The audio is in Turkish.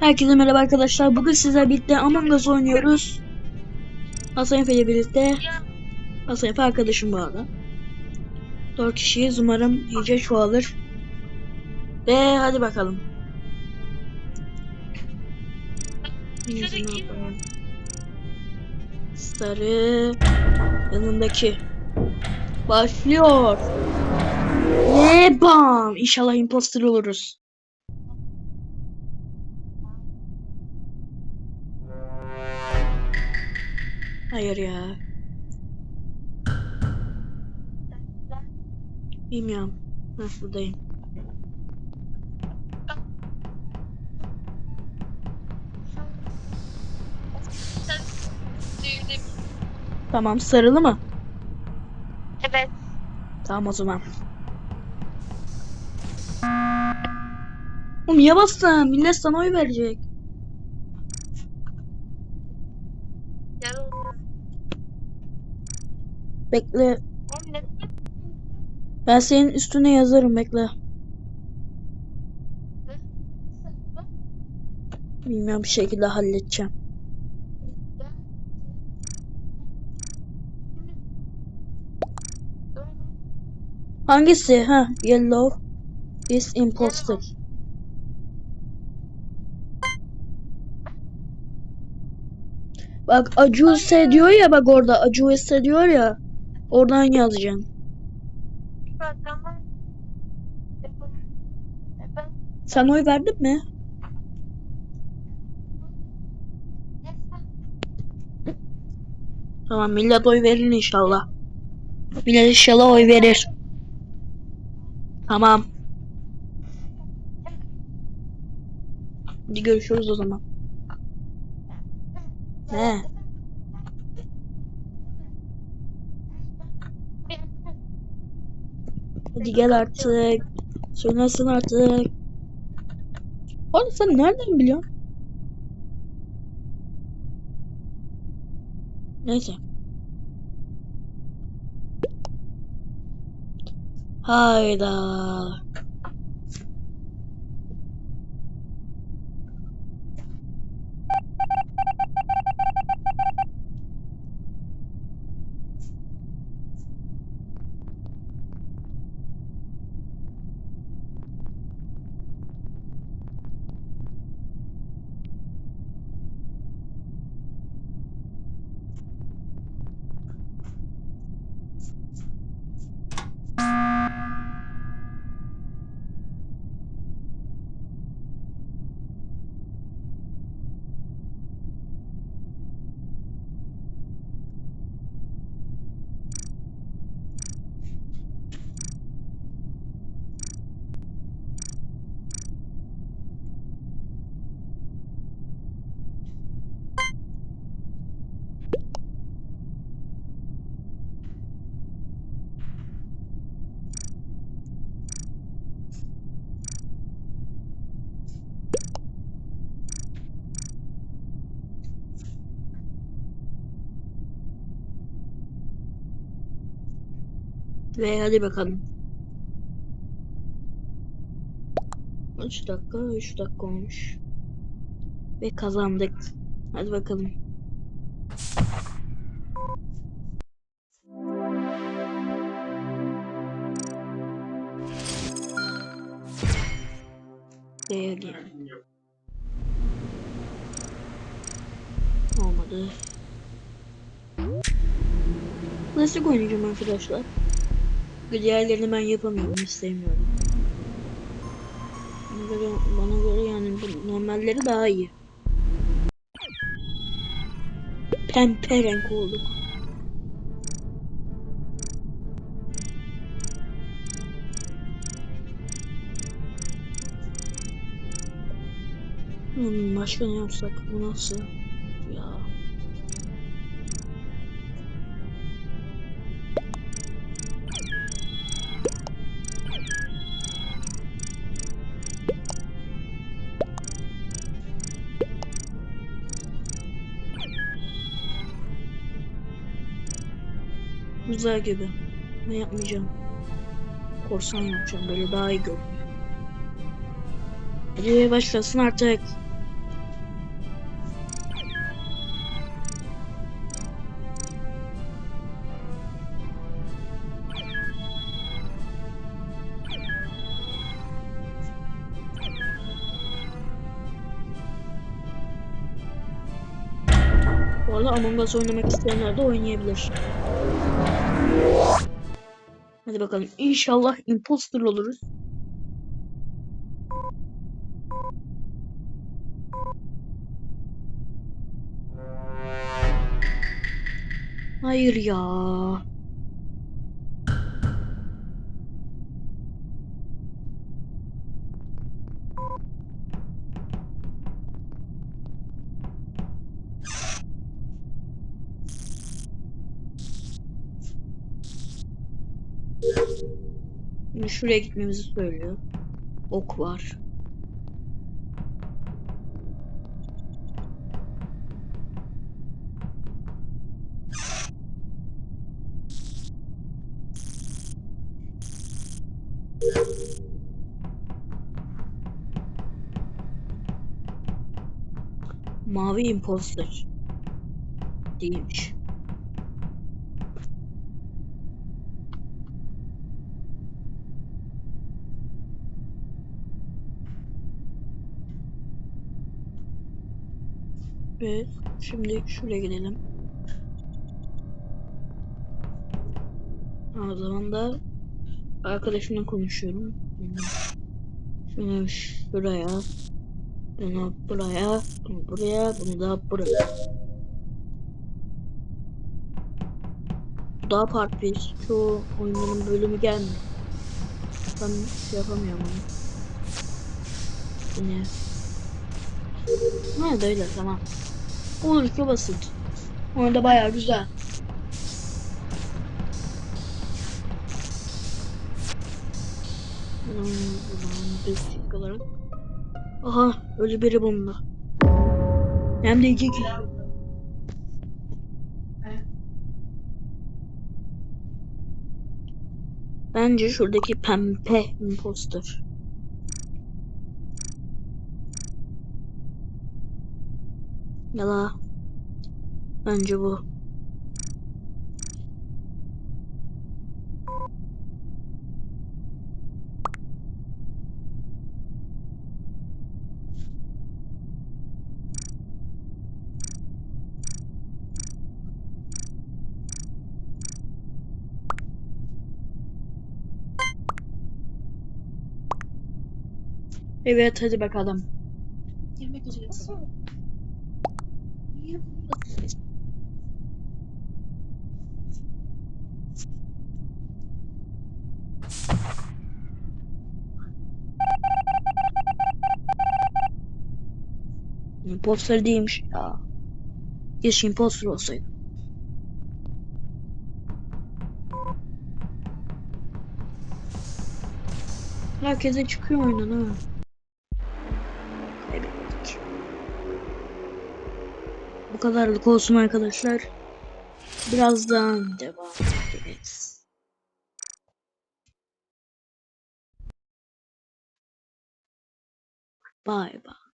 Herkese merhaba arkadaşlar. Bugün sizlerle birlikte Among Us oynuyoruz. Hasan Efe ile birlikte. Hasan Efe arkadaşım bu arada. 4 kişiyiz. Umarım iyice çoğalır. Ve hadi bakalım. Ne? Sarı yanındaki başlıyor. Ve bam! İnşallah imposter oluruz. Hayır ya. Bilmiyorum. Düğünüm. Tamam sarılı mı? Evet. Tamam o zaman. Oğlum niye bastın? Millet sana oy verecek. Bekle. Ben senin üstüne yazarım bekle. Bilmiyorum bir şekilde halledeceğim. Hangisi? Ha, yellow is imposter. Bak Acuse diyor ya bak orada Acuse diyor ya. Oradan. Ben Sen oy verdin mi? Tamam millet oy verir inşallah. Millet inşallah oy verir. Tamam. Hadi görüşürüz o zaman. He. Hadi gel artık. Söylesin artık. Oğlum sen nereden biliyorsun? Neyse. Hayda. Ve hadi bakalım. 3 dakika, 3 dakika olmuş. Ve kazandık. Hadi bakalım. Değerli. Olmadı. Klasik oynayacağım arkadaşlar. Diğerlerini ben yapamıyorum, istemiyorum. Bana göre, bana göre yani normalleri daha iyi. Pempe renk olduk. Hmm, başka ne yapsak? Bu nasıl? Güzel gibi. Ne yapmayacağım? Korsan yapacağım. Böyle daha iyi görünüyor. Videoya başlasın artık. Bu arada Among Us oynamak isteyenler de oynayabilir. Hadi bakalım. İnşallah imposter oluruz. Hayır ya. Şuraya gitmemizi söylüyor. Ok var. Mavi imposter. Değilmiş. Evet. Şimdi şuraya gidelim. O zaman da arkadaşımla konuşuyorum. Şunu şuraya. Bunu buraya. Bunu buraya. Bunu da buraya. Bu daha part 1. Çoğu oyunların bölümü gelmiyor. Ben şey yapamıyorum onu. Yine. Ha da öyle tamam. Olur ki basit. Orada bayağı güzel. Hmm, destek olarak. Aha öyle biri bunda. Hem de iki kişi. Bence şuradaki pembe imposter. Yala. Bence bu. Evet hadi bakalım. Yemek üzere. Imposter değilmiş ya. Keşke imposter olsaydı. Herkese çıkıyor oyundan ha. Bu kadarlık olsun arkadaşlar. Birazdan devam edeceğiz. Bye bye.